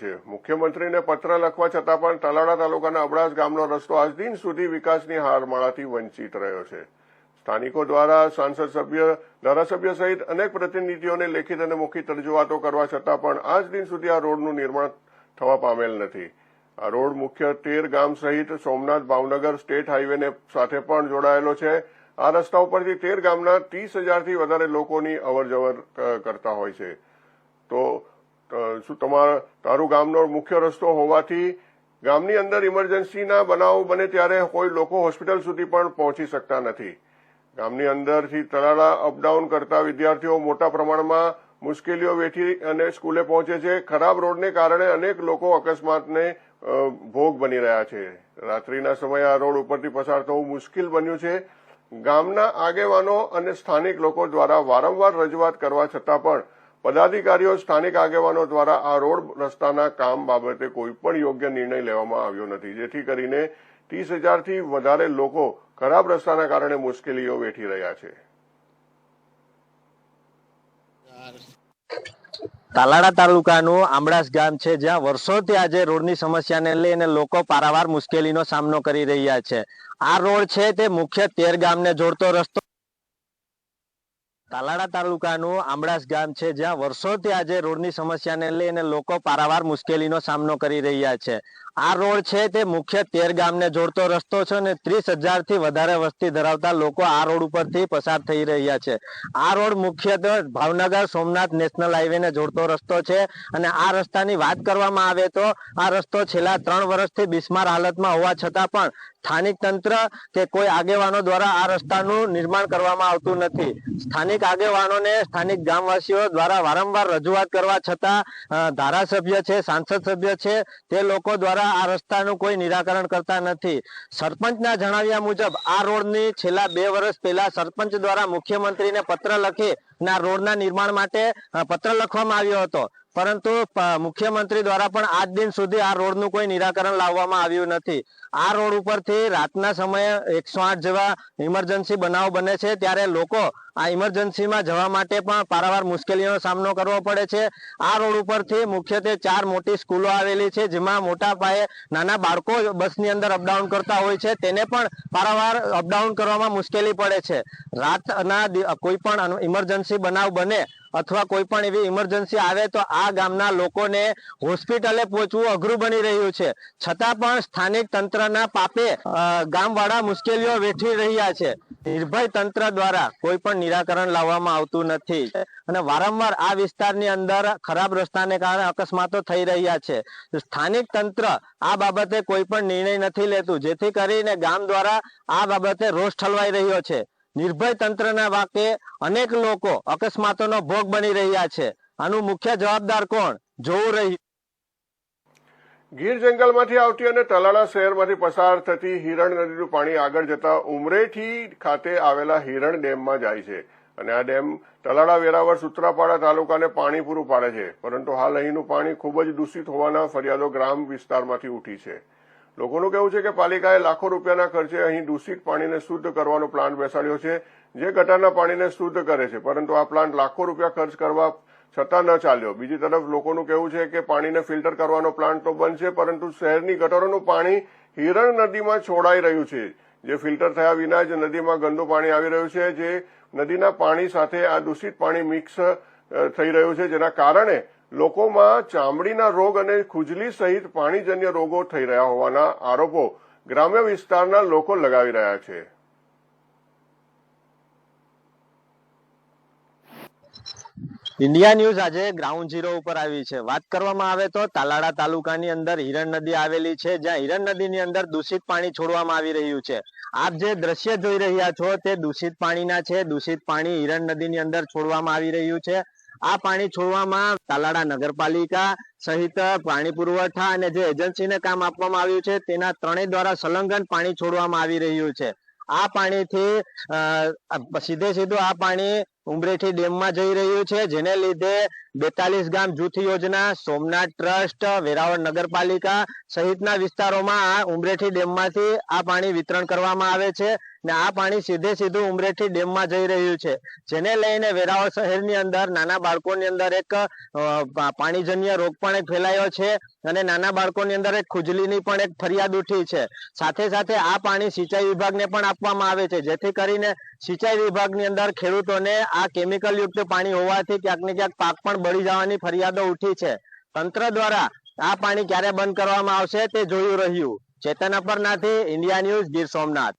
છે. મુખ્યમંત્રીને પત્ર લખવા છતાં પણ તલાળા તાલુકાના અબડાસ ગામનો રસ્તો આજ દિન સુધી વિકાસની હારમાળાથી વંચિત રહ્યો છે. સ્થાનિકો દ્વારા સાંસદ સભ્ય, ધારાસભ્ય સહિત અનેક પ્રતિનિધિઓને લેખિત અને મૌખિક રજૂઆતો કરવા છતાં પણ આજ દિન સુધી આ રોડનું નિર્માણ થવા પામેલ નથી. આ રોડ મુખ્ય તેર ગામ સહિત સોમનાથ, ભાવનગર, સ્ટેટ હાઈવેને સાથે પણ જોડાયેલો છે. આ રસ્તા ઉપરથી તેર ગામના ત્રીસ હજારથી વધારે લોકોની અવરજવર કરતા હોય છે. તો શું તમારા, તારું ગામનો મુખ્ય રસ્તો હોવાથી ગામની અંદર ઇમરજન્સીના બનાવો બને ત્યારે કોઈ લોકો હોસ્પિટલ સુધી પણ પહોંચી શકતા નથી. ગામની અંદરથી તલાળા અપડાઉન કરતા વિદ્યાર્થીઓ મોટા પ્રમાણમાં મુશ્કેલીઓ વેઠી અને સ્કૂલે પહોંચે છે. ખરાબ રોડને કારણે અનેક લોકો અકસ્માતને ભોગ બની રહ્યા છે. રાત્રિના સમયે આ રોડ ઉપરથી પસાર થવું મુશ્કેલ બન્યું છે. ગામના આગેવાનો અને સ્થાનિક લોકો દ્વારા વારંવાર રજૂઆત કરવા છતાં પણ પદાધિકારીઓ સ્થાનિક આગેવાનો દ્વારા આ રોડ રસ્તાના કામ બાબતે કોઈ યોગ્ય નિર્ણય લેવામાં આવ્યો નથી. જેથી કરીને ત્રીસ હજારથી વધારે લોકો ખરાબ રસ્તાના કારણે મુશ્કેલીઓ વેઠી રહ્યા છે. તાલાડા તાલુકાનું આમડાસ ગામ છે, જ્યાં વર્ષોથી આજે રોડની સમસ્યાને લઈને લોકો પારાવાર મુશ્કેલીનો સામનો કરી રહ્યા છે. આ રોડ છે તે મુખ્ય તેર ગામને જોડતો રસ્તો તાલાડા તાલુકાનું આમડાસ ગામ છે, જ્યાં વર્ષોથી આજે રોડની સમસ્યાને લઈને લોકો પારાવાર મુશ્કેલીનો સામનો કરી રહ્યા છે. આ રોડ છે તે મુખ્ય તેર ગામને જોડતો રસ્તો છે અને ત્રીસ હજારથી વધારે વસ્તી ધરાવતા લોકો આ રોડ ઉપરથી પસાર થઈ રહ્યા છે. આ રોડ મુખ્યત્વે ભાવનગર, સોમનાથ નેશનલ હાઈવેને જોડતો રસ્તો છે અને આ રસ્તાની વાત કરવામાં આવે તો આ રસ્તો છેલ્લા ત્રણ વર્ષથી બિસ્માર હાલતમાં હોવા છતાં પણ સ્થાનિક તંત્ર કે કોઈ આગેવાનો દ્વારા આ રસ્તાનું નિર્માણ કરવામાં આવતું નથી. સ્થાનિક આગેવાનોને સ્થાનિક ગામવાસીઓ દ્વારા વારંવાર રજૂઆત કરવા છતાં ધારાસભ્ય છે, સાંસદ સભ્ય છે તે લોકો દ્વારા આ રસ્તાનું કોઈ નિરાકરણ કરતા નથી. સરપંચના જણાવ્યા મુજબ, આ રોડની છેલ્લા બે વર્ષ પહેલા સરપંચ દ્વારા મુખ્યમંત્રીને પત્ર લખી આ રોડના નિર્માણ માટે પત્ર લખવામાં આવ્યો હતો. પરંતુ મુખ્યમંત્રી દ્વારા પણ આજ દિન સુધી આ રોડનું કોઈ નિરાકરણ લાવવામાં આવ્યું નથી. આ રોડ ઉપરથી રાતના સમયે એકસો જેવા ઇમરજન્સી બનાવ બને છે, ત્યારે લોકો આ ઇમરજન્સીમાં જવા માટે પણ પારાવાર મુશ્કેલીઓનો સામનો કરવો પડે છે. આ રોડ ઉપરથી મુખ્યત્વે ચાર મોટી સ્કૂલો આવેલી છે, જેમાં મોટા પાયે નાના બાળકો બસની અંદર અપડાઉન કરતા હોય છે. તેને પણ પારાવાર અપડાઉન કરવામાં મુશ્કેલી પડે છે. રાતના કોઈ પણ ઇમરજન્સી બનાવ બને અથવા કોઈ પણ એવી ઇમરજન્સી આવે તો આ ગામના લોકોને હોસ્પિટલે પહોંચવું અઘરું બની રહ્યું છે. છતાં પણ સ્થાનિક તંત્રના પાપે ગામવાળા મુશ્કેલીઓ વેઠી રહ્યા છે. નિર્ભય તંત્ર દ્વારા કોઈ પણ નિરાકરણ લાવવામાં આવતું નથી. અને વારંવાર આ વિસ્તારની અંદર ખરાબ રસ્તાને કારણે અકસ્માતો થઈ રહ્યા છે. સ્થાનિક તંત્ર આ બાબતે કોઈ પણ નિર્ણય નથી લેતું, જેથી કરીને ગામ દ્વારા આ બાબતે રોષ ઠલવાઈ રહ્યો છે. નિર્ભય તંત્રના વાકે અનેક લોકો અકસ્માતોનો ભોગ બની રહ્યા છે. આનું મુખ્ય જવાબદાર કોણ? જોવું રહ્યું ગીર જંગલમાંથી આવતી અને તલાળા શહેરમાંથી પસાર થતી હિરણ નદીનું પાણી આગળ જતા ઉમરેઠી ખાતે આવેલા હિરણ ડેમમાં જાય છે. અને આ ડેમ તલાળા વેરાવળ સુત્રાપાડા તાલુકાને પાણી પૂરું પાડે છે. પરંતુ હાલ અહીંનું પાણી ખૂબ જ દૂષિત હોવાના ફરિયાદો ગ્રામ વિસ્તારમાંથી ઉઠી છે. લોકોનું કહેવું છે કે પાલિકાએ લાખો રૂપિયાના ખર્ચે અહીં દૂષિત પાણીને શુદ્ધ કરવાનો પ્લાન્ટ બેસાડ્યો છે, જે ગટરના પાણીને શુદ્ધ કરે છે. પરંતુ આ પ્લાન્ટ લાખો રૂપિયા ખર્ચ કરવા છતાં ન ચાલ્યો. બીજી તરફ લોકોનું કહેવું છે કે પાણીને ફિલ્ટર કરવાનો પ્લાન્ટ તો બનશે પરંતુ શહેરની ગટરોનું પાણી હિરણ નદીમાં છોડાઈ રહ્યું છે. જે ફિલ્ટર થયા વિના જ નદીમાં ગંદુ પાણી આવી રહ્યું છે, જે નદીના પાણી સાથે આ દૂષિત પાણી મિક્સ થઈ રહ્યું છે. જેના કારણે લોકોમાં ચામડીના રોગ અને ખુજલી સહિત પાણીજન્ય રોગો થઈ રહ્યા હોવાના આરોપો ગ્રામ્ય વિસ્તારના લોકો લગાવી રહ્યા છે. ઇન્ડિયા ન્યૂઝ આજે ગ્રાઉન્ડ ઝીરો ઉપર આવી છે. વાત કરવામાં આવે તો તાલાડા તાલુકાની અંદર હિરણ નદી આવેલી છે, જ્યાં હિરણ નદીની અંદર દૂષિત પાણી છોડવામાં આવી રહ્યું છે. આપ જે દ્રશ્ય જોઈ રહ્યા છો તે દૂષિત પાણીના છે. દૂષિત પાણી હિરણ નદીની અંદર છોડવામાં આવી રહ્યું છે. આ પાણી છોડવામાં તાલાડા નગરપાલિકા સહિત પાણી પુરવઠા અને જે એજન્સીને કામ આપવામાં આવ્યું છે, તેના ત્રણેય દ્વારા સંલગ્ન પાણી છોડવામાં આવી રહ્યું છે. આ પાણીથી સીધે સીધું આ પાણી ઉમરેઠી ડેમમાં જઈ રહ્યું છે, જેને લીધે બેતાલીસ ગામ જૂથ યોજના, સોમનાથ ટ્રસ્ટ, વેરાવળ નગરપાલિકા સહિતના વિસ્તારોમાં આ ઉમરેઠી ડેમમાંથી આ પાણી વિતરણ કરવામાં આવે છે. ને આ પાણી સીધે સીધું ઉમરેઠી ડેમમાં જઈ રહ્યું છે. જેને લઈને વેરાવળ શહેરની અંદર નાના બાળકોની અંદર એક પાણીજન્ય રોગ પણ એક ફેલાયો છે અને નાના બાળકોની અંદર એક ખુજલીની પણ એક ફરિયાદ ઉઠી છે. સાથે સાથે આ પાણી સિંચાઈ વિભાગને પણ આપવામાં આવે છે. જેથી કરીને સિંચાઈ વિભાગની અંદર ખેડૂતોને આ કેમિકલ યુક્ત પાણી હોવાથી ક્યાંક ને ક્યાંક પાક પણ બળી જવાની ફરિયાદો ઉઠી છે. તંત્ર દ્વારા આ પાણી ક્યારે બંધ કરવામાં આવશે તે જોયું રહ્યું. ચેતન અપરનાથી ઇન્ડિયા ન્યૂઝ ગીર સોમનાથ.